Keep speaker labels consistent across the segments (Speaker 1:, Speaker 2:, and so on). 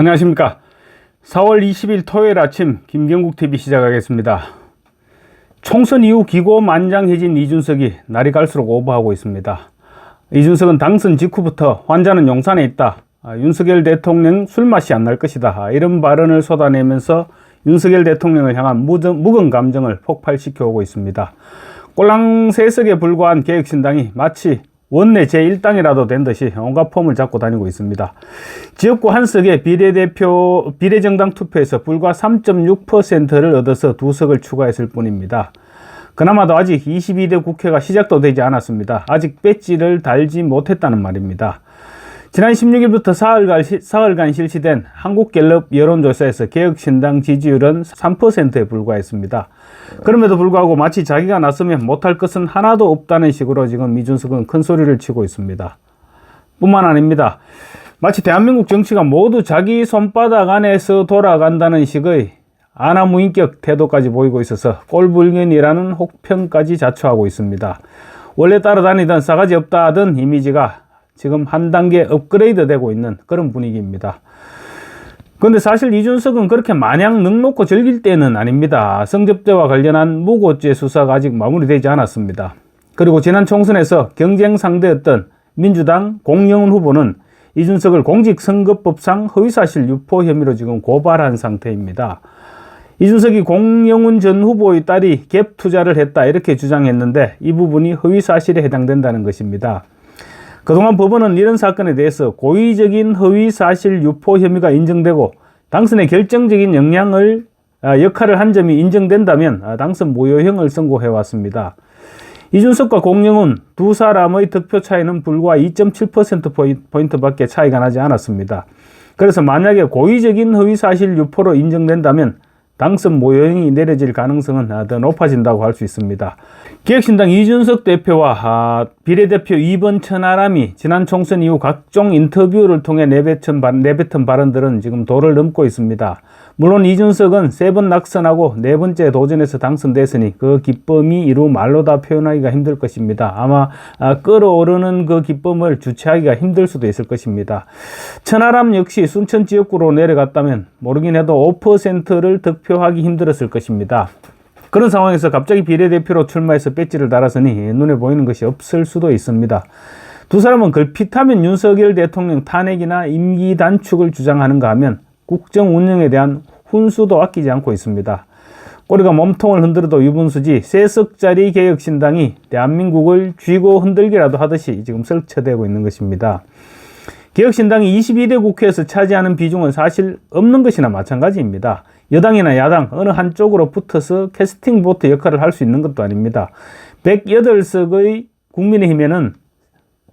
Speaker 1: 안녕하십니까. 4월 20일 토요일 아침 김경국 TV 시작하겠습니다. 총선 이후 기고 만장해진 이준석이 날이 갈수록 오버하고 있습니다. 이준석은 당선 직후부터 환자는 용산에 있다. 아, 윤석열 대통령 술맛이 안 날 것이다. 아, 이런 발언을 쏟아내면서 윤석열 대통령을 향한 묵은, 묵은 감정을 폭발시켜 오고 있습니다. 꼴랑 세석에 불과한 개혁신당이 마치 원내 제1당이라도 된 듯이 온갖 폼을 잡고 다니고 있습니다. 지역구 한석의 비례대표, 비례정당 투표에서 불과 3.6%를 얻어서 두 석을 추가했을 뿐입니다. 그나마도 아직 22대 국회가 시작도 되지 않았습니다. 아직 배지를 달지 못했다는 말입니다. 지난 16일부터 사흘간, 시- 사흘간 실시된 한국갤럽 여론조사에서 개혁신당 지지율은 3%에 불과했습니다. 그럼에도 불구하고 마치 자기가 나서면 못할 것은 하나도 없다는 식으로 지금 이준석은 큰 소리를 치고 있습니다. 뿐만 아닙니다. 마치 대한민국 정치가 모두 자기 손바닥 안에서 돌아간다는 식의 아나무인격 태도까지 보이고 있어서 꼴불견이라는 혹평까지 자초하고 있습니다. 원래 따라다니던 싸가지 없다 하던 이미지가 지금 한 단계 업그레이드 되고 있는 그런 분위기입니다. 근데 사실 이준석은 그렇게 마냥 넉놓고 즐길 때는 아닙니다. 성접대와 관련한 무고죄 수사가 아직 마무리되지 않았습니다. 그리고 지난 총선에서 경쟁 상대였던 민주당 공영훈 후보는 이준석을 공직선거법상 허위사실 유포 혐의로 지금 고발한 상태입니다. 이준석이 공영훈 전 후보의 딸이 갭 투자를 했다 이렇게 주장했는데 이 부분이 허위사실에 해당된다는 것입니다. 그동안 법원은 이런 사건에 대해서 고의적인 허위 사실 유포 혐의가 인정되고 당선에 결정적인 영향을 아, 역할을 한 점이 인정된다면 아, 당선 무효형을 선고해 왔습니다. 이준석과 공영훈 두 사람의 득표 차이는 불과 2.7% 포인트밖에 차이가 나지 않았습니다. 그래서 만약에 고의적인 허위 사실 유포로 인정된다면 당선 무효형이 내려질 가능성은 아, 더 높아진다고 할 수 있습니다. 기획신당 이준석 대표와 아, 비례대표 2번 천하람이 지난 총선 이후 각종 인터뷰를 통해 내뱉은, 발- 내뱉은 발언들은 지금 도를 넘고 있습니다. 물론 이준석은 세 번 낙선하고 네 번째 도전에서 당선됐으니 그 기쁨이 이루 말로 다 표현하기가 힘들 것입니다. 아마 아, 끌어오르는 그 기쁨을 주체하기가 힘들 수도 있을 것입니다. 천하람 역시 순천 지역구로 내려갔다면 모르긴 해도 5%를 득표하기 힘들었을 것입니다. 그런 상황에서 갑자기 비례대표로 출마해서 배지를 달았으니 눈에 보이는 것이 없을 수도 있습니다. 두 사람은 걸핏하면 윤석열 대통령 탄핵이나 임기 단축을 주장하는가 하면 국정 운영에 대한 훈수도 아끼지 않고 있습니다. 꼬리가 몸통을 흔들어도 유분수지 세석짜리 개혁신당이 대한민국을 쥐고 흔들기라도 하듯이 지금 설쳐되고 있는 것입니다. 개혁신당이 22대 국회에서 차지하는 비중은 사실 없는 것이나 마찬가지입니다. 여당이나 야당 어느 한쪽으로 붙어서 캐스팅 보트 역할을 할 수 있는 것도 아닙니다. 108석의 국민의힘에는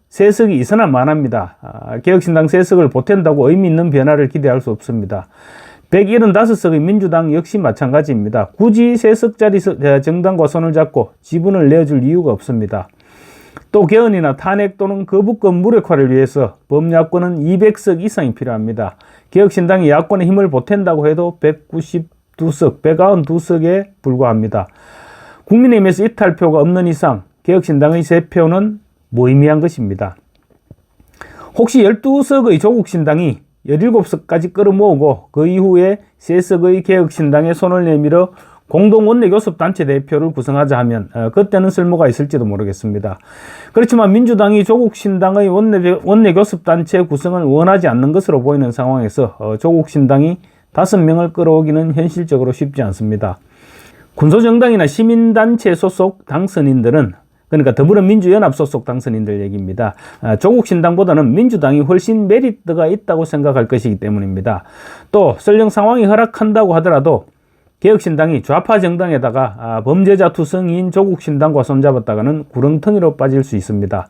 Speaker 1: 세석이 있으나 만합니다. 아, 개혁신당 세석을 보탠다고 의미 있는 변화를 기대할 수 없습니다. 175석의 민주당 역시 마찬가지입니다. 굳이 세석짜리 정당과 손을 잡고 지분을 내어줄 이유가 없습니다. 또 개헌이나 탄핵 또는 거부권 무력화를 위해서 범야권은 200석 이상이 필요합니다. 개혁신당이 야권의 힘을 보탠다고 해도 192석, 192석에 불과합니다. 국민의힘에서 이탈표가 없는 이상 개혁신당의 세 표는 무의미한 것입니다. 혹시 12석의 조국신당이 17석까지 끌어모으고 그 이후에 3석의 개혁신당에 손을 내밀어 공동 원내교섭단체 대표를 구성하자 하면 어, 그때는 쓸모가 있을지도 모르겠습니다. 그렇지만 민주당이 조국 신당의 원내, 원내교섭단체 구성을 원하지 않는 것으로 보이는 상황에서 어, 조국 신당이 5명을 끌어오기는 현실적으로 쉽지 않습니다. 군소정당이나 시민단체 소속 당선인들은 그러니까 더불어민주연합 소속 당선인들 얘기입니다. 아, 조국 신당보다는 민주당이 훨씬 메리트가 있다고 생각할 것이기 때문입니다. 또 설령 상황이 허락한다고 하더라도 개혁신당이 좌파 정당에다가 아, 범죄자 투성이인 조국신당과 손잡았다가는 구렁텅이로 빠질 수 있습니다.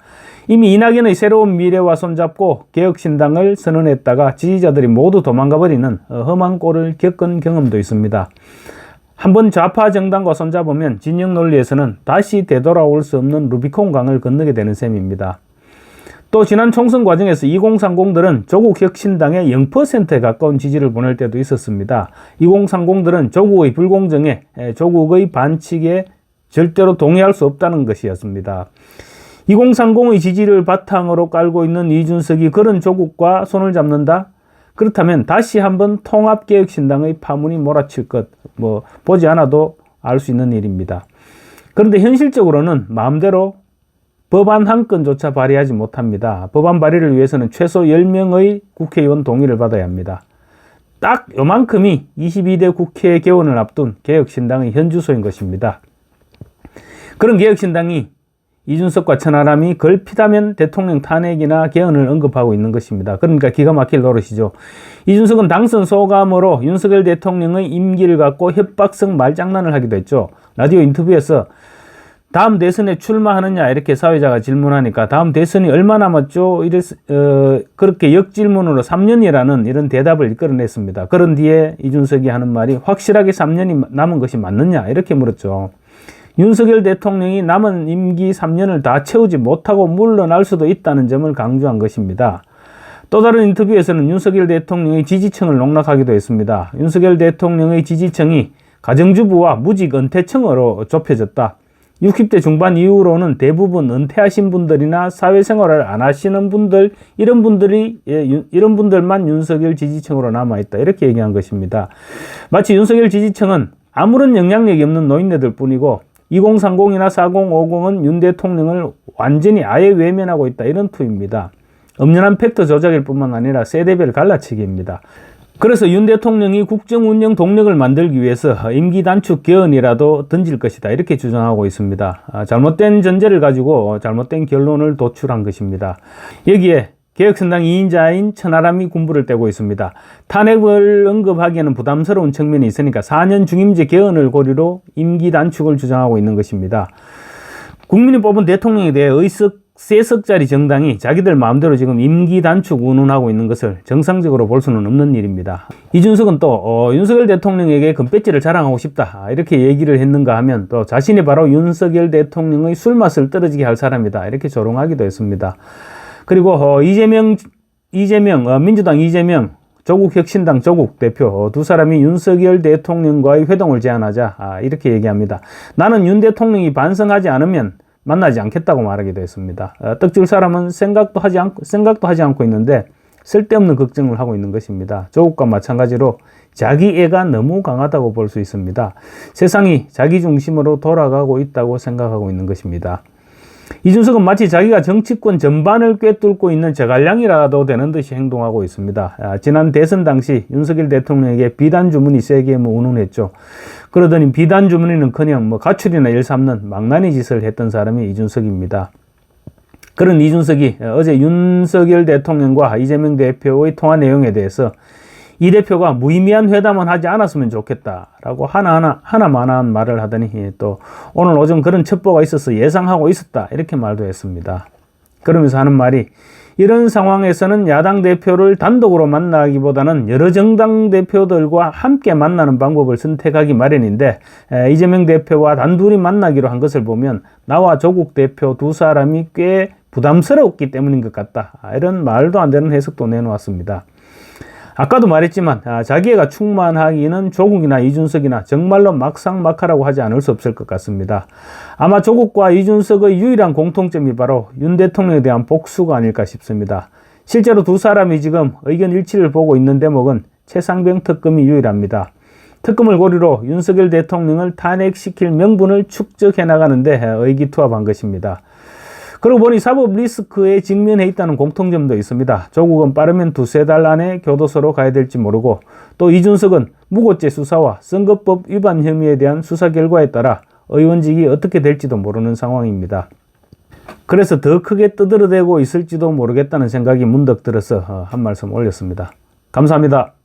Speaker 1: 이미 이낙연의 새로운 미래와 손잡고 개혁신당을 선언했다가 지지자들이 모두 도망가버리는 어, 험한 꼴을 겪은 경험도 있습니다. 한번 좌파 정당과 손잡으면 진영 논리에서는 다시 되돌아올 수 없는 루비콘 강을 건너게 되는 셈입니다. 또 지난 총선 과정에서 2030들은 조국 혁신당에 0%에 가까운 지지를 보낼 때도 있었습니다. 2030들은 조국의 불공정에 에, 조국의 반칙에 절대로 동의할 수 없다는 것이었습니다. 2030의 지지를 바탕으로 깔고 있는 이준석이 그런 조국과 손을 잡는다? 그렇다면 다시 한번 통합개혁신당의 파문이 몰아칠 것, 뭐, 보지 않아도 알 수 있는 일입니다. 그런데 현실적으로는 마음대로 법안 한 건조차 발의하지 못합니다. 법안 발의를 위해서는 최소 10명의 국회의원 동의를 받아야 합니다. 딱 요만큼이 22대 국회 개원을 앞둔 개혁신당의 현주소인 것입니다. 그런 개혁신당이 이준석과 천하람이 걸핏하면 대통령 탄핵이나 개헌을 언급하고 있는 것입니다. 그러니까 기가 막힐 노릇이죠. 이준석은 당선 소감으로 윤석열 대통령의 임기를 갖고 협박성 말장난을 하기도 했죠. 라디오 인터뷰에서 다음 대선에 출마하느냐 이렇게 사회자가 질문하니까 다음 대선이 얼마 남았죠? 이랬, 어, 그렇게 역질문으로 3년이라는 이런 대답을 이끌어냈습니다. 그런 뒤에 이준석이 하는 말이 확실하게 3년이 남은 것이 맞느냐 이렇게 물었죠. 윤석열 대통령이 남은 임기 3년을 다 채우지 못하고 물러날 수도 있다는 점을 강조한 것입니다. 또 다른 인터뷰에서는 윤석열 대통령의 지지층을 농락하기도 했습니다. 윤석열 대통령의 지지층이 가정주부와 무직 은퇴층으로 좁혀졌다. 60대 중반 이후로는 대부분 은퇴하신 분들이나 사회생활을 안 하시는 분들 이런 분들이 예, 이런 분들만 윤석열 지지층으로 남아 있다 이렇게 얘기한 것입니다. 마치 윤석열 지지층은 아무런 영향력이 없는 노인네들 뿐이고 2030이나 4050은 윤 대통령을 완전히 아예 외면하고 있다 이런 투입니다. 엄연한 팩트 조작일 뿐만 아니라 세대별 갈라치기입니다. 그래서 윤 대통령이 국정 운영 동력을 만들기 위해서 임기 단축 개헌이라도 던질 것이다 이렇게 주장하고 있습니다. 아, 잘못된 전제를 가지고 잘못된 결론을 도출한 것입니다. 여기에 개혁선당 2인자인 천하람이 군부를 떼고 있습니다. 탄핵을 언급하기에는 부담스러운 측면이 있으니까 4년 중임제 개헌을 고리로 임기 단축을 주장하고 있는 것입니다. 국민이 뽑은 대통령에 대해 의석 세석짜리 정당이 자기들 마음대로 지금 임기 단축 운운하고 있는 것을 정상적으로 볼 수는 없는 일입니다. 이준석은 또 어, 윤석열 대통령에게 금배지를 자랑하고 싶다 이렇게 얘기를 했는가 하면 또 자신이 바로 윤석열 대통령의 술맛을 떨어지게 할 사람이다 이렇게 조롱하기도 했습니다. 그리고 어, 이재명 이재명 어, 민주당 이재명 조국 혁신당 조국 대표 어, 두 사람이 윤석열 대통령과의 회동을 제안하자 아, 이렇게 얘기합니다. 나는 윤 대통령이 반성하지 않으면 만나지 않겠다고 말하기도 했습니다. 어, 떡줄 사람은 생각도 하지 않고 생각도 하지 않고 있는데 쓸데없는 걱정을 하고 있는 것입니다. 조국과 마찬가지로 자기 애가 너무 강하다고 볼 수 있습니다. 세상이 자기 중심으로 돌아가고 있다고 생각하고 있는 것입니다. 이준석은 마치 자기가 정치권 전반을 꿰뚫고 있는 제갈량이라도 되는 듯이 행동하고 있습니다. 아, 지난 대선 당시 윤석열 대통령에게 비단 주문이 세게 뭐 운운했죠. 그러더니 비단 주문이는커녕 뭐 가출이나 일삼는 망나니 짓을 했던 사람이 이준석입니다. 그런 이준석이 어제 윤석열 대통령과 이재명 대표의 통화 내용에 대해서 이 대표가 무의미한 회담은 하지 않았으면 좋겠다라고 하나하나 하나만한 말을 하더니 또 오늘 오전 그런 첩보가 있어서 예상하고 있었다 이렇게 말도 했습니다. 그러면서 하는 말이 이런 상황에서는 야당 대표를 단독으로 만나기보다는 여러 정당 대표들과 함께 만나는 방법을 선택하기 마련인데 이재명 대표와 단둘이 만나기로 한 것을 보면 나와 조국 대표 두 사람이 꽤 부담스럽기 때문인 것 같다. 이런 말도 안 되는 해석도 내놓았습니다. 아까도 말했지만 아, 자기애가 충만하기는 조국이나 이준석이나 정말로 막상막하라고 하지 않을 수 없을 것 같습니다. 아마 조국과 이준석의 유일한 공통점이 바로 윤 대통령에 대한 복수가 아닐까 싶습니다. 실제로 두 사람이 지금 의견 일치를 보고 있는 대목은 최상병 특검이 유일합니다. 특검을 고리로 윤석열 대통령을 탄핵시킬 명분을 축적해 나가는데 의기투합한 것입니다. 그러고 보니 사법 리스크에 직면해 있다는 공통점도 있습니다. 조국은 빠르면 두세 달 안에 교도소로 가야 될지 모르고 또 이준석은 무고죄 수사와 선거법 위반 혐의에 대한 수사 결과에 따라 의원직이 어떻게 될지도 모르는 상황입니다. 그래서 더 크게 떠들어대고 있을지도 모르겠다는 생각이 문득 들어서 어, 한 말씀 올렸습니다. 감사합니다.